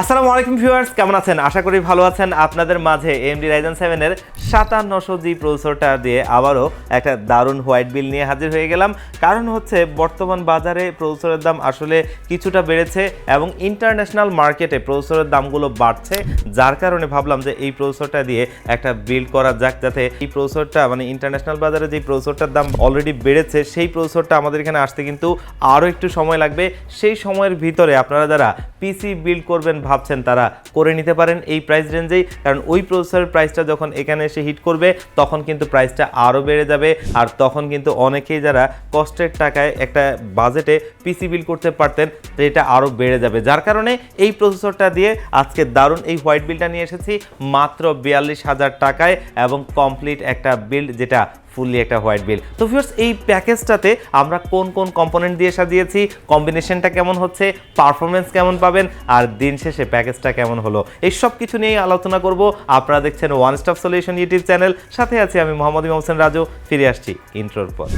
আসসালামু আলাইকুম ভিউয়ার্স, কেমন আছেন? আশা করি ভালো আছেন। আপনাদের মাঝে এমডি রাইজেন সেভেনের সাতান্নশো জি প্রসেসরটা দিয়ে আবারও একটা দারুণ হোয়াইট বিল নিয়ে হাজির হয়ে গেলাম। কারণ হচ্ছে, বর্তমান বাজারে প্রসেসরের দাম আসলে কিছুটা বেড়েছে এবং ইন্টারন্যাশনাল মার্কেটে প্রসেসরের দামগুলো বাড়ছে। যার কারণে ভাবলাম যে এই প্রসেসরটা দিয়ে একটা বিল্ড করা যাক, যাতে এই প্রসেসরটা মানে ইন্টারন্যাশনাল বাজারে যে প্রসেসরটার দাম অলরেডি বেড়েছে, সেই প্রসেসরটা আমাদের এখানে আসতে কিন্তু আরও একটু সময় লাগবে। সেই সময়ের ভিতরে আপনারা যারা পিসি বিল্ড করবেন ভাবছেন তারা করে নিতে পারেন এই প্রাইস রেঞ্জেই কারণ ওই প্রসেসরের প্রাইসটা যখন এখানে এসে হিট করবে, তখন কিন্তু প্রাইসটা আরও বেড়ে যাবে। আর তখন কিন্তু অনেকেই যারা কষ্টের টাকায় একটা বাজেটে পিসি বিল করতে পারতেন, এটা আরও বেড়ে যাবে। যার কারণে এই প্রসেসরটা দিয়ে আজকে দারুণ এই হোয়াইট বিলটা নিয়ে এসেছি। মাত্র বিয়াল্লিশ হাজার টাকায় এবং কমপ্লিট একটা বিল্ড যেটা ফুললি একটা হোয়াইট বিল। তো ভিউয়ার্স এই প্যাকেজটাতে আমরা কোন কোন কম্পোনেন্ট দিয়ে সাজিয়েছি কম্বিনেশনটা কেমন হচ্ছে পারফরমেন্স কেমন পাবেন, আর দিন শেষে প্যাকেজটা কেমন হলো, এই সব কিছু নিয়েই আলোচনা করব। আপনারা দেখছেন one stop solution YouTube channel সাথে আছি আমি মোহাম্মদ ইমাম হোসেন রাজু, ফিরে আসছি ইন্ট্রোর পর।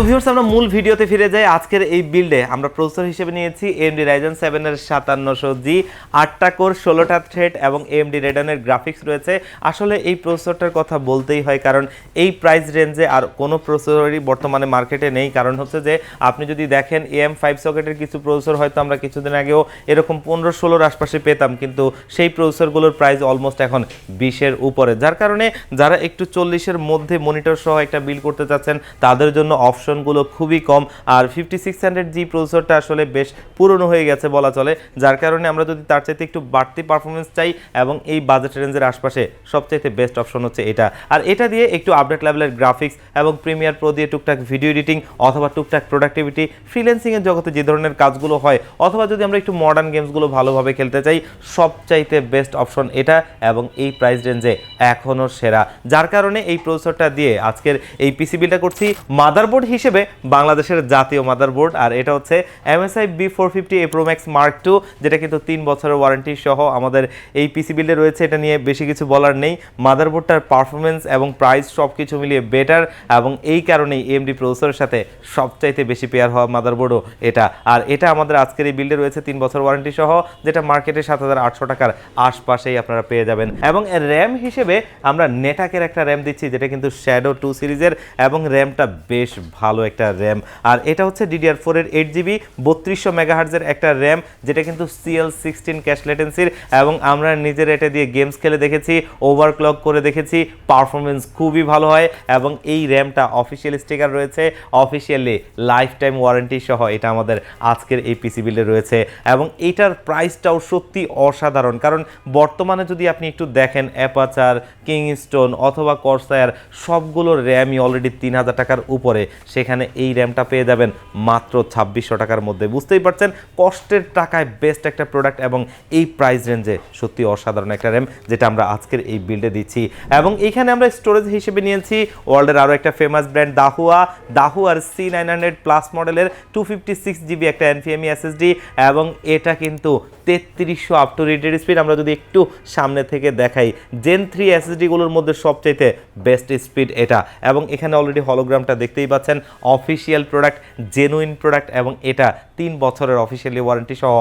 তো ভিউয়ার্স আমরা মূল ভিডিওতে ফিরে যাই আজকের এই বিল্ডে আমরা প্রসেসর হিসেবে নিয়েছি এমডি রাইজেন সেভেনের সাতান্নশো জি আটটা কোর ষোলোটা থ্রেড এবং এমডি রেডনের গ্রাফিক্স রয়েছে। আসলে এই প্রসেসরটার কথা বলতেই হয়, কারণ এই প্রাইস রেঞ্জে আর কোনো প্রসেসরই বর্তমানে মার্কেটে নেই। কারণ হচ্ছে যে, আপনি যদি দেখেন এম ফাইভ সকেটের কিছু প্রসেসর হয়তো আমরা কিছুদিন আগেও এরকম পনেরো ষোলোর আশপাশে পেতাম, কিন্তু সেই প্রসেসরগুলোর প্রাইস অলমোস্ট এখন বিশের উপরে। যার কারণে যারা একটু চল্লিশের মধ্যে মনিটর সহ একটা বিল করতে চাচ্ছেন, তাদের জন্য অপশনগুলো খুবই কম। আর ফিফটি সিক্স হান্ড্রেড জি প্রসেসরটা আসলে বেশ পুরনো হয়ে গেছে বলা চলে, যার কারণে আমরা যদি তার চাইতে একটু বাড়তি পারফরমেন্স চাই এবং এই বাজেট রেঞ্জের আশপাশে সবচাইতে বেস্ট অপশন হচ্ছে এটা। আর এটা দিয়ে একটু আপডেট লেভেলের গ্রাফিক্স এবং প্রিমিয়ার প্রো দিয়ে টুকটাক ভিডিও এডিটিং অথবা টুকটাক প্রোডাক্টিভিটি ফ্রিল্যান্সিংয়ের জগতে যে ধরনের কাজগুলো হয়, অথবা যদি আমরা একটু মডার্ন গেমসগুলো ভালোভাবে খেলতে চাই, সবচাইতে বেস্ট অপশন এটা এবং এই প্রাইস রেঞ্জে এখনও সেরা। যার কারণে এই প্রসেসরটা দিয়ে আজকের এই পিসি বিলটা করছি। মাদারবোর্ড হিসেবে বাংলাদেশের জাতীয় মাদারবোর্ড আর এটা হচ্ছে M S I B four fifty A pro max mark two যেটা কিন্তু তিন বছরের ওয়ারেন্টি সহ আমাদের এই পিসি বিল্ডে রয়েছে। এটা নিয়ে বেশি কিছু বলার নেই। মাদারবোর্ডটার পারফরমেন্স এবং প্রাইস সব কিছু মিলিয়ে বেটার এবং এই কারণেই এমডি প্রসেসরের সাথে সবচাইতে বেশি পেয়ার হওয়া মাদারবোর্ডও এটা। আর এটা আমাদের আজকের এই বিল্ডে রয়েছে তিন বছর ওয়ারেন্টি সহ, যেটা মার্কেটে সাত হাজার আটশো টাকার আশপাশেই আপনারা পেয়ে যাবেন। এবং র্যাম হিসেবে আমরা নেটাকের একটা র্যাম দিচ্ছি, যেটা কিন্তু শ্যাডো টু সিরিজের এবং র্যামটা বেশ ভালো একটা র্যাম। আর এটা হচ্ছে ডিডিআর ফোরের এইট জিবি বত্রিশশো মেগাহার্জের একটা র্যাম, যেটা কিন্তু সিএল সিক্সটিন ক্যাশ লেটেন্সির এবং আমরা নিজের এটা দিয়ে গেমস খেলে দেখেছি ওভারক্লক করে দেখেছি পারফরমেন্স খুবই ভালো হয় এবং এই র্যামটা অফিসিয়াল স্টিকার রয়েছে অফিসিয়ালি লাইফ টাইম ওয়ারেন্টি সহ এটা আমাদের আজকের এই পিসি বিলে রয়েছে এবং এইটার প্রাইসটাও সত্যি অসাধারণ। কারণ বর্তমানে যদি আপনি একটু দেখেন অ্যাপাচার কিংস্টোন অথবা কর্সায়ার সবগুলোর র্যামই অলরেডি তিন হাজার টাকার উপরে। সেখানে এই র্যামটা পেয়ে যাবেন মাত্র ছাব্বিশশো টাকার মধ্যে। বুঝতেই পারছেন, কষ্টের টাকায় বেস্ট একটা প্রোডাক্ট এবং এই প্রাইস রেঞ্জে সত্যি অসাধারণ একটা র্যাম যেটা আমরা আজকের এই বিল্ডে দিচ্ছি। এবং এইখানে আমরা স্টোরেজ হিসেবে নিয়েছি ওয়ার্ল্ডের আরও একটা ফেমাস ব্র্যান্ড দাহুয়া দাহুয়ার সি নাইন হান্ড্রেড প্লাস মডেলের two fifty six G B একটা এনফিএমই এসএসডি এবং এটা কিন্তু তেত্রিশশো আপ টু রিডেড স্পিড আমরা যদি একটু সামনে থেকে দেখাই জেন থ্রি এসএসডিগুলোর মধ্যে সবচাইতে বেস্ট স্পিড এটা। এবং এখানে অলরেডি হলোগ্রামটা দেখতেই পাচ্ছেন অফিসিয়াল প্রোডাক্ট জেনুইন প্রোডাক্ট এবং এটা তিন বছরের অফিসিয়ালি ওয়ারেন্টি সহ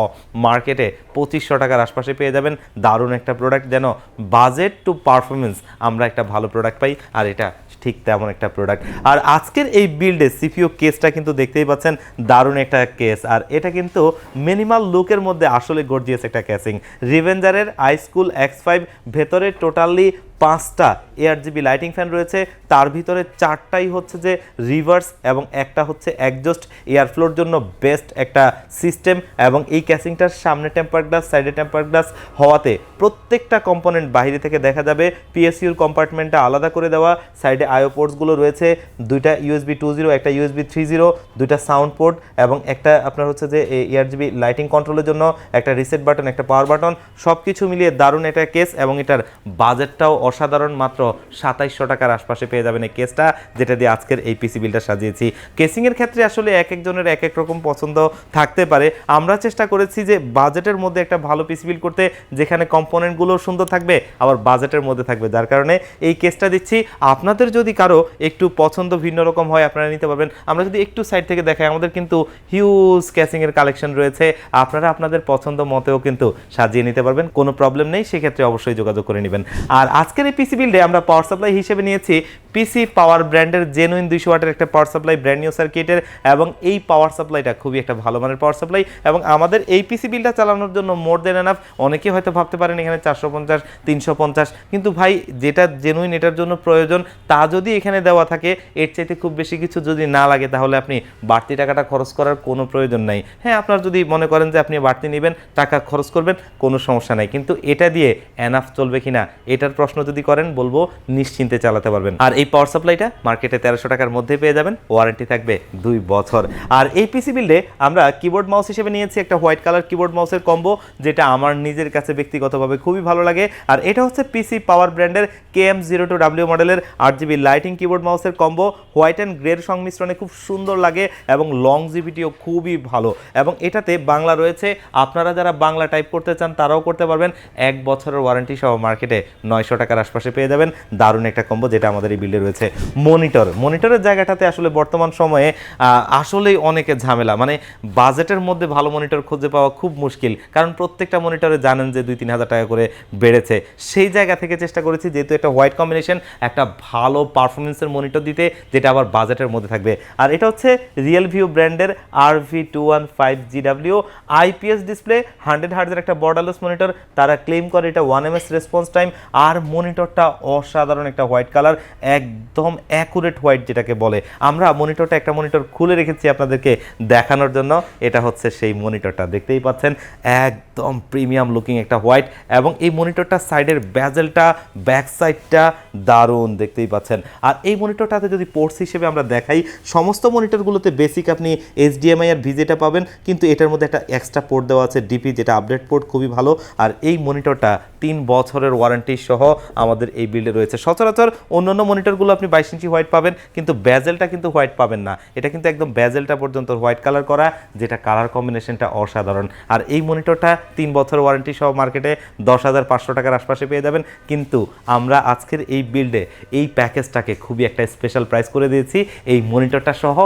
মার্কেটে পঁচিশশো টাকার আশপাশে পেয়ে যাবেন। দারুণ একটা প্রোডাক্ট যেন বাজেট টু পারফরমেন্স আমরা একটা ভালো প্রোডাক্ট পাই, আর এটা ঠিক তেমন একটা প্রোডাক্ট আর আজকের এই বিল্ডে সিপিও কেসটা কিন্তু দেখতেই পাচ্ছেন, দারুণ একটা কেস আর এটা কিন্তু মিনিমাল লুকের মধ্যে আসলে গর্জিয়াস একটা ক্যাসিং রিভেঞ্জারের আই স্কুল এক্স ফাইভ ভেতরে টোটালি পাঁচটা air G B lighting fan রয়েছে। তার ভিতরে চারটাই হচ্ছে যে রিভার্স এবং একটা হচ্ছে একজস্ট এয়ার ফ্লোর জন্য বেস্ট একটা সিস্টেম এবং এই ক্যাসিংটার সামনে টেম্পার গ্লাস সাইডে টেম্পার গ্লাস হওয়াতে প্রত্যেকটা কম্পোনেন্ট বাইরে থেকে দেখা যাবে। পিএসইউর কম্পার্টমেন্টটা আলাদা করে দেওয়া। সাইডে আইও পোর্টসগুলো রয়েছে। দুইটা U S B two zero একটা U S B three zero দুইটা সাউন্ড পোর্ট এবং একটা আপনার হচ্ছে যে এয়ার জিবি লাইটিং কন্ট্রোলের জন্য একটা রিসেট বাটন একটা পাওয়ার বাটন সব কিছু মিলিয়ে দারুণ একটা কেস এবং এটার বাজেটটাও অসাধারণ মাত্র সাতাইশশো টাকার আশপাশে পেয়ে যাবেন এই কেসটা, যেটা দিয়ে আজকের এই পিসি বিলটা সাজিয়েছি। কেসিংয়ের ক্ষেত্রে আসলে এক একজনের এক এক রকম পছন্দ থাকতে পারে। আমরা চেষ্টা করেছি যে বাজেটের মধ্যে একটা ভালো পিসি বিল করতে, যেখানে কম্পোনেন্টগুলো সুন্দর থাকবে, আবার বাজেটের মধ্যে থাকবে। যার কারণে এই কেসটা দিচ্ছি। আপনাদের যদি কারও একটু পছন্দ ভিন্ন রকম হয়, আপনারা নিতে পারবেন। আমরা যদি একটু সাইড থেকে দেখাই, আমাদের কিন্তু হিউজ ক্যাসিংয়ের কালেকশন রয়েছে। আপনারা আপনাদের পছন্দ মতেও কিন্তু সাজিয়ে নিতে পারবেন। কোনো প্রবলেম নেই, সেক্ষেত্রে অবশ্যই যোগাযোগ করে নেবেন। আর আজকের এই পিসি বিল্ডে আমরা পাওয়ার সাপ্লাই হিসেবে নিয়েছি পিসি পাওয়ার ব্র্যান্ডের জেনুইন দুইশো ওয়াটের একটা পাওয়ার সাপ্লাই ব্র্যান্ড নিউ সার্কিটের এবং এই পাওয়ার সাপ্লাইটা খুবই একটা ভালো মানের পাওয়ার সাপ্লাই এবং আমাদের এই পিসি বিলটা চালানোর জন্য মোর দেন এনাফ অনেকে হয়তো ভাবতে পারেন এখানে চারশো পঞ্চাশ, তিনশো পঞ্চাশ, কিন্তু ভাই যেটা জেনুইন এটার জন্য প্রয়োজন, তা যদি এখানে দেওয়া থাকে, এর চাইতে খুব বেশি কিছু যদি না লাগে, তাহলে আপনি বাড়তি টাকাটা খরচ করার কোনো প্রয়োজন নাই। হ্যাঁ আপনার যদি মনে করেন যে আপনি বাড়তি নেবেন, টাকা খরচ করবেন, কোনো সমস্যা নাই। কিন্তু এটা দিয়ে এনাফ চলবে কিনা, এটার প্রশ্ন যদি করেন, বলব নিশ্চিন্তে চালাতে পারবেন। আর এই পাওয়ার সাপ্লাইটা মার্কেটে তেরোশো টাকার মধ্যে পেয়ে যাবেন ওয়ারেন্টি থাকবে দুই বছর। আর এই পিসি বিল্ডে আমরা কিবোর্ড মাউস হিসেবে নিয়েছি একটা হোয়াইট কালার কিবোর্ড মাউসের কম্বো যেটা আমার নিজের কাছে ব্যক্তিগতভাবে খুবই ভালো লাগে। আর এটা হচ্ছে পিসি পাওয়ার ব্র্যান্ডের K M zero two W মডেলের আট জিবি লাইটিং কিবোর্ড মাউসের কম্বো হোয়াইট অ্যান্ড গ্রের সংমিশ্রণে খুব সুন্দর লাগে এবং লং জিবিটিও খুবই ভালো। এবং এটাতে বাংলা রয়েছে, আপনারা যারা বাংলা টাইপ করতে চান তারাও করতে পারবেন। এক বছরের ওয়ারেন্টি সহ মার্কেটে নয়শো টাকার আশপাশে পেয়ে যাবেন। দারুণ একটা কম্বো যেটা আমাদের এই বিল্ডে রয়েছে। মনিটর মনিটরের জায়গাটাতে আসলে বর্তমান সময়ে আসলেই অনেকে ঝামেলা। মানে বাজেটের মধ্যে ভালো মনিটর খুঁজে পাওয়া খুব মুশকিল। কারণ প্রত্যেকটা মনিটরে জানেন যে দুই, তিন হাজার টাকা করে বেড়েছে। সেই জায়গা থেকে চেষ্টা করেছি, যেহেতু একটা হোয়াইট কম্বিনেশন একটা ভালো পারফরমেন্সের মনিটর দিতে, যেটা আবার বাজেটের মধ্যে থাকবে। আর এটা হচ্ছে রিয়েল ভিউ ব্র্যান্ডের R V two one five G GW IPS display hundred হার্ডের একটা বর্ডারলেস মনিটর তারা ক্লেম করে এটা one M S response time আর মনিটরটা অসাধারণ একটা হোয়াইট কালার, একদম অ্যাকুরেট হোয়াইট যেটাকে বলে। আমরা মনিটরটা একটা মনিটর খুলে রেখেছি আপনাদেরকে দেখানোর জন্য। এটা হচ্ছে সেই মনিটরটা, দেখতেই পাচ্ছেন? একদম প্রিমিয়াম লুকিং একটা হোয়াইট এবং এই মনিটরটা সাইডের ব্যাজেলটা, ব্যাক সাইডটা দারুণ, দেখতেই পাচ্ছেন? আর এই মনিটরটাতে যদি পোর্টস হিসেবে আমরা দেখাই, সমস্ত মনিটরগুলোতে বেসিক আপনি এইচডিএমআই আর ভিজেটা পাবেন, কিন্তু এটার মধ্যে একটা এক্সট্রা পোর্ট দেওয়া আছে, ডিপি, যেটা আপডেট পোর্ট, খুবই ভালো। আর এই মনিটরটা তিন বছরের ওয়ারেন্টি সহ আমাদের এই বিল্ডে রয়েছে। সচরাচর অন্যান্য মনিটরগুলো আপনি বাইশ ইঞ্চি হোয়াইট পাবেন, কিন্তু ব্যাজেলটা কিন্তু হোয়াইট পাবেন না। এটা কিন্তু একদম ব্যাজেলটা পর্যন্ত হোয়াইট কালার করা, যেটা কালার কম্বিনেশনটা অসাধারণ। আর এই মনিটরটা তিন বছর ওয়ারেন্টি সহ মার্কেটে দশ হাজার পাঁচশো টাকার আশপাশে পেয়ে যাবেন। কিন্তু আমরা আজকের এই বিল্ডে এই প্যাকেজটাকে খুবই একটা স্পেশাল প্রাইস করে দিয়েছি। এই মনিটরটা সহ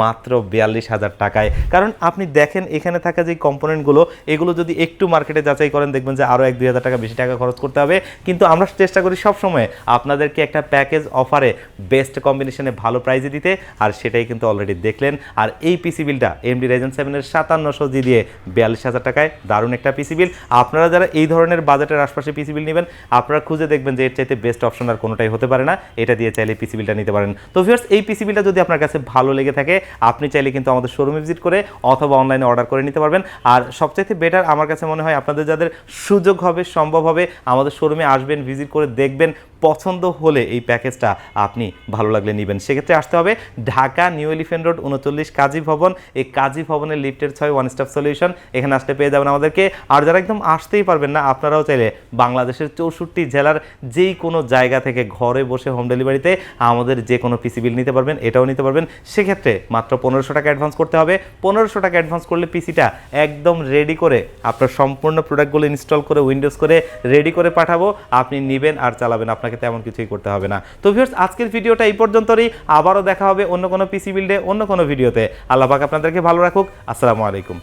মাত্র বিয়াল্লিশ হাজার টাকায়। কারণ আপনি দেখেন এখানে থাকা যে কম্পোনেন্টগুলো এগুলো যদি একটু মার্কেটে যাচাই করেন, দেখবেন যে আরও এক দুই হাজার টাকা বেশি টাকা খরচ করতে হবে। কিন্তু আমরা চেষ্টা করি সবসময় আপনাদেরকে একটা প্যাকেজ অফারে বেস্ট কম্বিনেশনে ভালো প্রাইজে দিতে, আর সেটাই কিন্তু অলরেডি দেখলেন। আর এই পিসি বিলটা এমডি রাইজেন সেভেনের সাতান্নশো জি দিয়ে বিয়াল্লিশ হাজার টাকায় দারুণ একটা পিসি বিল আপনারা যারা এই ধরনের বাজেটের আশপাশে পিসি বিল নেবেন, আপনারা খুঁজে দেখবেন যে এর চাইতে বেস্ট অপশন আর কোনোটাই হতে পারে না। এটা দিয়ে চাইলে পিসি বিলটা নিতে পারেন। তো ভিউয়ার্স এই পিসি বিলটা যদি আপনার কাছে ভালো লেগে থাকে, আপনি চাইলে কিন্তু আমাদের শোরুমে ভিজিট করে অথবা অনলাইনে অর্ডার করে নিতে পারবেন। আর সবচাইতে বেটার আমার কাছে মনে হয়, আপনাদের যাদের সুযোগ হবে, সম্ভব হবে, আমাদের শোরুমে আসবেন ভিজিট করে দেখবেন পছন্দ হলে এই প্যাকেজটা আপনি ভালো লাগলে নেবেন। সেক্ষেত্রে আসতে হবে ঢাকা নিউ এলিফেন্ট রোড উনচল্লিশ কাজী ভবন। এই কাজী ভবনের লিফটের ছয় ওয়ান স্টপ সলিউশন এখানে আসতে পেয়ে যাবেন আমাদেরকে। আর যারা একদম আসতেই পারবেন না, আপনারাও চাইলে বাংলাদেশের চৌষট্টি জেলার যেই কোনো জায়গা থেকে ঘরে বসে হোম ডেলিভারিতে আমাদের যে কোনো পিসি বিল নিতে পারবেন, এটাও নিতে পারবেন। সেক্ষেত্রে মাত্র পনেরোশো টাকা অ্যাডভান্স করতে হবে। পনেরোশো টাকা অ্যাডভান্স করলে পিসিটা একদম রেডি করে আপনার সম্পূর্ণ প্রোডাক্টগুলো ইনস্টল করে উইন্ডোজ করে রেডি করে পাঠাবো। আপনি নেবেন আর চালাবেন, আপনাকে তেমন কিছুই করতে হবে না। তো ভিউর্স আজকের ভিডিওটা এই পর্যন্তই আবারও দেখা হবে অন্য কোনো পিসি বিল্ডে অন্য কোনো ভিডিওতে। আল্লাহ পাক আপনাদেরকে ভালো রাখুক। আসসালামু আলাইকুম।